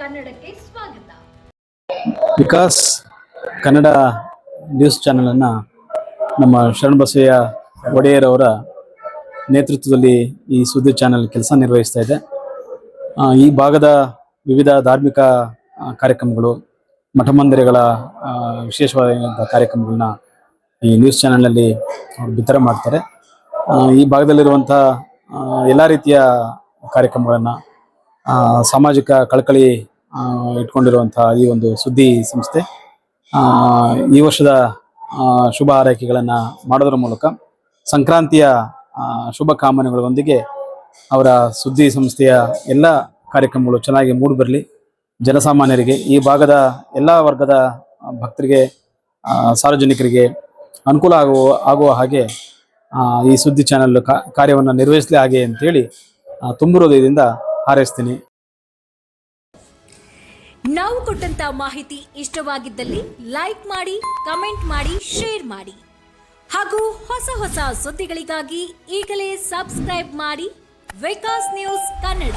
ಕನ್ನಡಕ್ಕೆ ಸ್ವಾಗತ. Vikas, Kannada news channel ಅನ್ನ ನಮ್ಮ ಶರಣಬಸಯ್ಯ ಒಡೆಯರ್ ಅವರ ನೇತೃತ್ವದಲ್ಲಿ ಈ ಸುದ್ದಿ ಚಾನೆಲ್ ಕೆಲಸ ನಿರ್ವಹಿಸ್ತಾ ಇದೆ. ಈ ಭಾಗದ ವಿವಿಧ ಧಾರ್ಮಿಕ ಕಾರ್ಯಕ್ರಮಗಳು ಮಠ ಮಂದಿರಗಳ ವಿಶೇಷವಾದ ಕಾರ್ಯಕ್ರಮಗಳನ್ನ ಈ ನ್ಯೂಸ್ ಚಾನೆಲ್ನಲ್ಲಿ ಬಿತ್ತರ ಮಾಡ್ತಾರೆ. ಈ ಭಾಗದಲ್ಲಿರುವಂಥ ಎಲ್ಲ ರೀತಿಯ ಕಾರ್ಯಕ್ರಮಗಳನ್ನು ಸಾಮಾಜಿಕ ಕಳಕಳಿ ಇಟ್ಕೊಂಡಿರುವಂತಹ ಈ ಒಂದು ಸುದ್ದಿ ಸಂಸ್ಥೆ ಈ ವರ್ಷದ ಶುಭ ಹಾರೈಕೆಗಳನ್ನು ಮಾಡೋದ್ರ ಮೂಲಕ ಸಂಕ್ರಾಂತಿಯ ಶುಭ ಕಾಮನೆಗಳೊಂದಿಗೆ ಅವರ ಸುದ್ದಿ ಸಂಸ್ಥೆಯ ಎಲ್ಲ ಕಾರ್ಯಕ್ರಮಗಳು ಚೆನ್ನಾಗಿ ಮೂಡಿಬರಲಿ ಜನಸಾಮಾನ್ಯರಿಗೆ, ಈ ಭಾಗದ ಎಲ್ಲ ವರ್ಗದ ಭಕ್ತರಿಗೆ ಸಾರ್ವಜನಿಕರಿಗೆ ಅನುಕೂಲ ಆಗುವ ಆಗುವ ಹಾಗೆ ಈ ಸುದ್ದಿ ಚಾನೆಲ್ ಕಾರ್ಯವನ್ನು ನಿರ್ವಹಿಸಲಿ ಹಾಗೆ ಅಂತೇಳಿ ತುಂಬಿರೋದ್ರಿಂದ ಹಾರೈಸ್ತೀನಿ. ನಾವು ಕೊಟ್ಟಂತ ಮಾಹಿತಿ ಇಷ್ಟವಾಗಿದ್ದಲ್ಲಿ ಲೈಕ್ ಮಾಡಿ ಕಮೆಂಟ್ ಮಾಡಿ ಶೇರ್ ಮಾಡಿ. ಹಾಗೂ ಹೊಸ ಹೊಸ ಸುದ್ದಿಗಳಿಗಾಗಿ ಈಗಲೇ ಸಬ್ಸ್ಕ್ರೈಬ್ ಮಾಡಿ ವಿಕಾಸ್ ನ್ಯೂಸ್ ಕನ್ನಡ